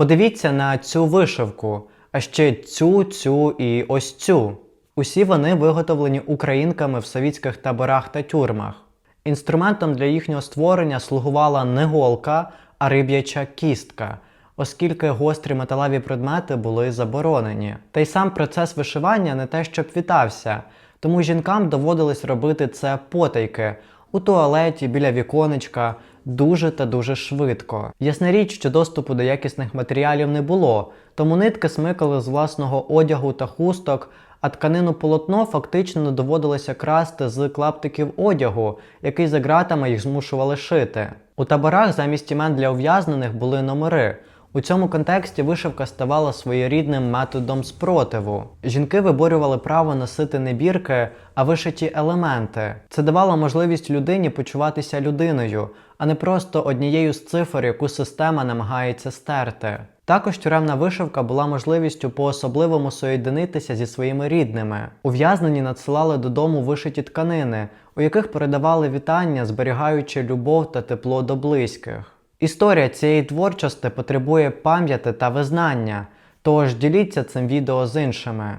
Подивіться на цю вишивку, а ще цю, цю і ось цю. Усі вони виготовлені українками в совітських таборах та тюрмах. Інструментом для їхнього створення слугувала не голка, а риб'яча кістка, оскільки гострі металеві предмети були заборонені. Та й сам процес вишивання не те, щоб вітався, тому жінкам доводилось робити це потайки у туалеті, біля віконечка, дуже та дуже швидко. Ясна річ, що доступу до якісних матеріалів не було, тому нитки смикали з власного одягу та хусток, а тканину полотно фактично доводилося красти з клаптиків одягу, який за ґратами їх змушували шити. У таборах замість імен для ув'язнених були номери. У цьому контексті вишивка ставала своєрідним методом спротиву. Жінки виборювали право носити не бірки, а вишиті елементи. Це давало можливість людині почуватися людиною, а не просто однією з цифр, яку система намагається стерти. Також тюремна вишивка була можливістю по-особливому соєдинитися зі своїми рідними. Ув'язнені надсилали додому вишиті тканини, у яких передавали вітання, зберігаючи любов та тепло до близьких. Історія цієї творчості потребує пам'яті та визнання, тож діліться цим відео з іншими.